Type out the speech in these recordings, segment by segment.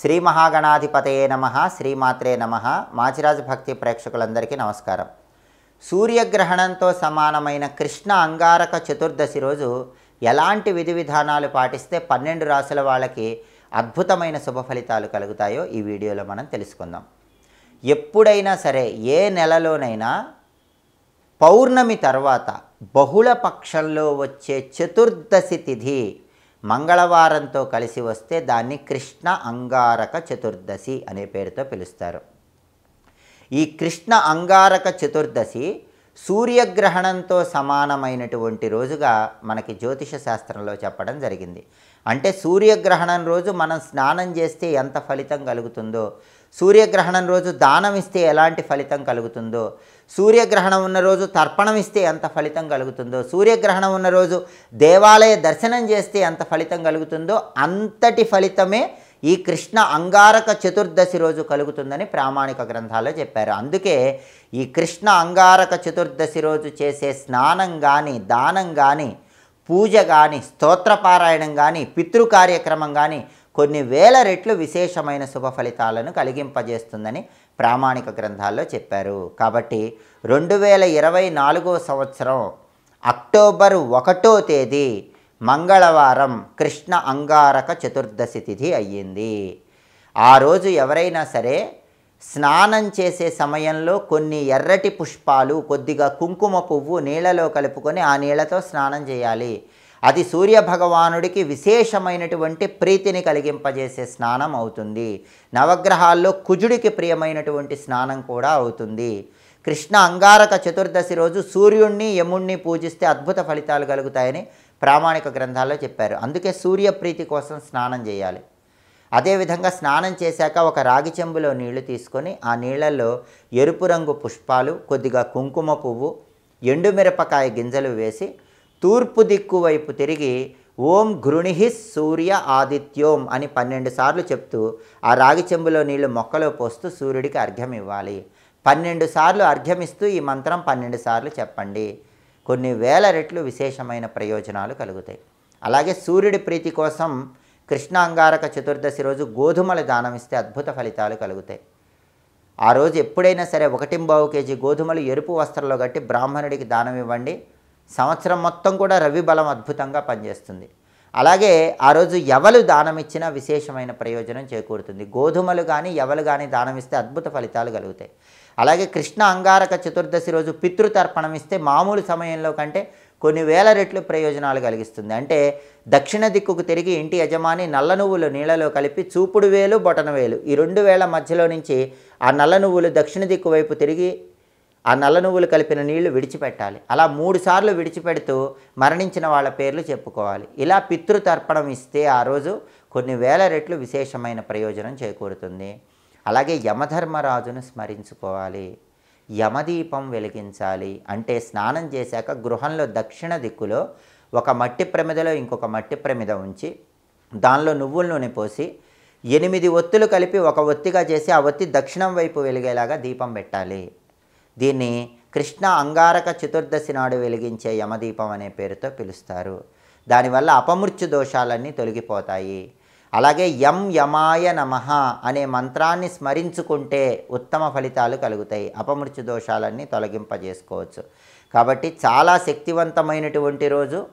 శ్రీ మహాగణాధిపతయే నమ శ్రీమాత్రే నమ. మాచిరాజు భక్తి ప్రేక్షకులందరికీ నమస్కారం. సూర్యగ్రహణంతో సమానమైన కృష్ణ అంగారక చతుర్దశి రోజు ఎలాంటి విధి విధానాలు పాటిస్తే పన్నెండు రాసుల వాళ్ళకి అద్భుతమైన శుభ ఫలితాలు కలుగుతాయో ఈ వీడియోలో మనం తెలుసుకుందాం. ఎప్పుడైనా సరే ఏ నెలలోనైనా పౌర్ణమి తర్వాత బహుళ పక్షంలో వచ్చే చతుర్దశి తిథి మంగళవారంతో కలిసి వస్తే దాన్ని కృష్ణ అంగారక చతుర్దశి అనే పేరుతో పిలుస్తారు. ఈ కృష్ణ అంగారక చతుర్దశి సూర్యగ్రహణంతో సమానమైనటువంటి రోజుగా మనకి జ్యోతిష శాస్త్రంలో చెప్పడం జరిగింది. అంటే సూర్యగ్రహణం రోజు మనం స్నానం చేస్తే ఎంత ఫలితం కలుగుతుందో సూర్యగ్రహణం రోజు దానం ఇస్తే ఎలాంటి ఫలితం కలుగుతుందో సూర్యగ్రహణం ఉన్న రోజు తర్పణం ఇస్తే ఎంత ఫలితం కలుగుతుందో సూర్యగ్రహణం ఉన్న రోజు దేవాలయ దర్శనం చేస్తే ఎంత ఫలితం కలుగుతుందో అంతటి ఫలితమే ఈ కృష్ణ అంగారక చతుర్దశి రోజు కలుగుతుందని ప్రామాణిక గ్రంథాల్లో చెప్పారు. అందుకే ఈ కృష్ణ అంగారక చతుర్దశి రోజు చేసే స్నానం కానీ దానం కానీ పూజ కానీ స్తోత్రపారాయణం కానీ పితృ కార్యక్రమం కానీ కొన్ని వేల రెట్లు విశేషమైన శుభ ఫలితాలను కలిగింపజేస్తుందని ప్రామాణిక గ్రంథాల్లో చెప్పారు. కాబట్టి రెండు వేల ఇరవై నాలుగో సంవత్సరం అక్టోబర్ ఒకటో తేదీ మంగళవారం కృష్ణ అంగారక చతుర్దశి తిథి అయ్యింది. ఆ రోజు ఎవరైనా సరే స్నానం చేసే సమయంలో కొన్ని ఎర్రటి పుష్పాలు కొద్దిగా కుంకుమ పువ్వు నీళ్ళలో కలుపుకొని ఆ నీళ్ళతో స్నానం చేయాలి. అది సూర్య భగవానుడికి విశేషమైనటువంటి ప్రీతిని కలిగింపజేసే స్నానం అవుతుంది. నవగ్రహాల్లో కుజుడికి ప్రియమైనటువంటి స్నానం కూడా అవుతుంది. కృష్ణ అంగారక చతుర్దశి రోజు సూర్యుణ్ణి యముణ్ణి పూజిస్తే అద్భుత ఫలితాలు కలుగుతాయని ప్రామాణిక గ్రంథాల్లో చెప్పారు. అందుకే సూర్యప్రీతి కోసం స్నానం చేయాలి. అదేవిధంగా స్నానం చేశాక ఒక రాగి చెంబులో నీళ్ళు తీసుకొని ఆ నీళ్ళలో ఎరుపు రంగు పుష్పాలు కొద్దిగా కుంకుమ పువ్వు ఎండుమిరపకాయ గింజలు వేసి తూర్పు దిక్కు వైపు తిరిగి ఓం గృణిహి సూర్య ఆదిత్యోం అని పన్నెండు సార్లు చెప్తూ ఆ రాగి చెంబులో నీళ్ళు మొక్కలో పోస్తూ సూర్యుడికి అర్ఘ్యం ఇవ్వాలి పన్నెండు సార్లు అర్ఘ్యమిస్తూ ఈ మంత్రం పన్నెండు సార్లు చెప్పండి. కొన్ని వేల రెట్లు విశేషమైన ప్రయోజనాలు కలుగుతాయి. అలాగే సూర్యుడి ప్రీతి కోసం కృష్ణ అంగారక చతుర్దశి రోజు గోధుమలు దానం ఇస్తే అద్భుత ఫలితాలు కలుగుతాయి. ఆ రోజు ఎప్పుడైనా సరే ఒకటింబావు కేజీ గోధుమలు ఎరుపు వస్త్రంలో కట్టి బ్రాహ్మణుడికి దానం ఇవ్వండి. సంవత్సరం మొత్తం కూడా రవి బలం అద్భుతంగా పనిచేస్తుంది. అలాగే ఆ రోజు ఎవలు దానం ఇచ్చినా విశేషమైన ప్రయోజనం చేకూరుతుంది. గోధుమలు కానీ ఎవలు కానీ దానం ఇస్తే అద్భుత ఫలితాలు కలుగుతాయి. అలాగే కృష్ణ అంగారక చతుర్దశి రోజు పితృతర్పణం ఇస్తే మామూలు సమయంలో కంటే కొన్ని వేల రెట్లు ప్రయోజనాలు కలిగిస్తుంది. అంటే దక్షిణ దిక్కుకు తిరిగి ఇంటి యజమాని నల్ల నువ్వులు నీళ్ళలో కలిపి చూపుడు వేలు బొటన వేలు. ఈ రెండు వేల మధ్యలో నుంచి ఆ నల్ల నువ్వులు దక్షిణ దిక్కు వైపు తిరిగి ఆ నల్ల నువ్వులు కలిపిన నీళ్ళు విడిచిపెట్టాలి. అలా మూడు సార్లు విడిచిపెడుతూ మరణించిన వాళ్ళ పేర్లు చెప్పుకోవాలి. ఇలా పితృతర్పణం ఇస్తే ఆ రోజు కొన్ని వేల రెట్లు విశేషమైన ప్రయోజనం చేకూరుతుంది. అలాగే యమధర్మరాజును స్మరించుకోవాలి. యమదీపం వెలిగించాలి. అంటే స్నానం చేశాక గృహంలో దక్షిణ దిక్కులో ఒక మట్టి ప్రమిదలో ఇంకొక మట్టి ప్రమిద ఉంచి దానిలో నువ్వుల నూనె పోసి ఎనిమిది ఒత్తులు కలిపి ఒక ఒత్తిగా చేసి ఆ ఒత్తి దక్షిణం వైపు వెలిగేలాగా దీపం పెట్టాలి. దీన్ని కృష్ణ అంగారక చతుర్దశి నాడు వెలిగించే యమదీపం అనే పేరుతో పిలుస్తారు. దానివల్ల అపమృత్యు దోషాలన్నీ తొలగిపోతాయి. అలాగే యం యమాయ నమః అనే మంత్రాన్ని స్మరించుకుంటే ఉత్తమ ఫలితాలు కలుగుతాయి. అపమృత్యు దోషాలన్నీ తొలగింపజేసుకోవచ్చు. కాబట్టి చాలా శక్తివంతమైనటువంటి రోజు.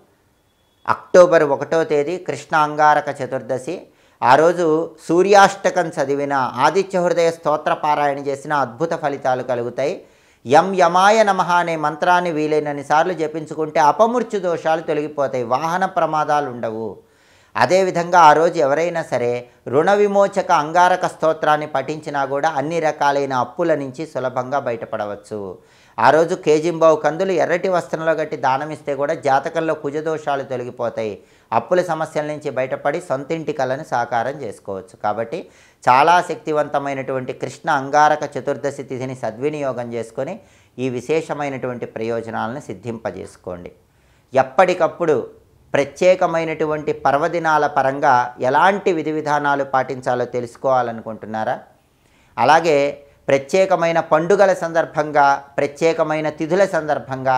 అక్టోబర్ ఒకటో తేదీ కృష్ణ అంగారక చతుర్దశి. ఆ రోజు సూర్యాష్టకం చదివిన ఆదిత్య హృదయ స్తోత్ర పారాయణ చేసిన అద్భుత ఫలితాలు కలుగుతాయి. యం యమాయ నమః అనే మంత్రాన్ని వీలైనన్ని సార్లు జపించుకుంటే అపమృత్యు దోషాలు తొలగిపోతాయి. వాహన ప్రమాదాలు ఉండవు. అదేవిధంగా ఆ రోజు ఎవరైనా సరే రుణ విమోచక అంగారక స్తోత్రాన్ని పఠించినా కూడా అన్ని రకాలైన అప్పుల నుంచి సులభంగా బయటపడవచ్చు. ఆ రోజు కేజింబావు కందులు ఎర్రటి వస్త్రంలో గట్టి దానమిస్తే కూడా జాతకంలో కుజదోషాలు తొలగిపోతాయి. అప్పుల సమస్యల నుంచి బయటపడి సొంతింటి కళను సాకారం చేసుకోవచ్చు. కాబట్టి చాలా శక్తివంతమైనటువంటి కృష్ణ అంగారక చతుర్దశి తిథిని సద్వినియోగం చేసుకొని ఈ విశేషమైనటువంటి ప్రయోజనాలను సిద్ధింపజేసుకోండి. ఎప్పటికప్పుడు ప్రత్యేకమైనటువంటి పర్వదినాల పరంగా ఎలాంటి విధి విధానాలు పాటించాలో తెలుసుకోవాలనుకుంటున్నారా? అలాగే ప్రత్యేకమైన పండుగల సందర్భంగా ప్రత్యేకమైన తిథుల సందర్భంగా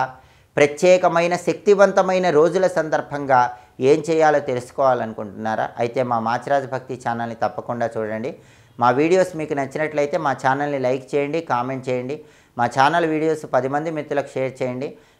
ప్రత్యేకమైన శక్తివంతమైన రోజుల సందర్భంగా ఏం చేయాలో తెలుసుకోవాలనుకుంటున్నారా? అయితే మా మాచిరాజ భక్తి ఛానల్ని తప్పకుండా చూడండి. మా వీడియోస్ మీకు నచ్చినట్లయితే మా ఛానల్ని లైక్ చేయండి కామెంట్ చేయండి. మా ఛానల్ వీడియోస్ పది మంది మిత్రులకు షేర్ చేయండి.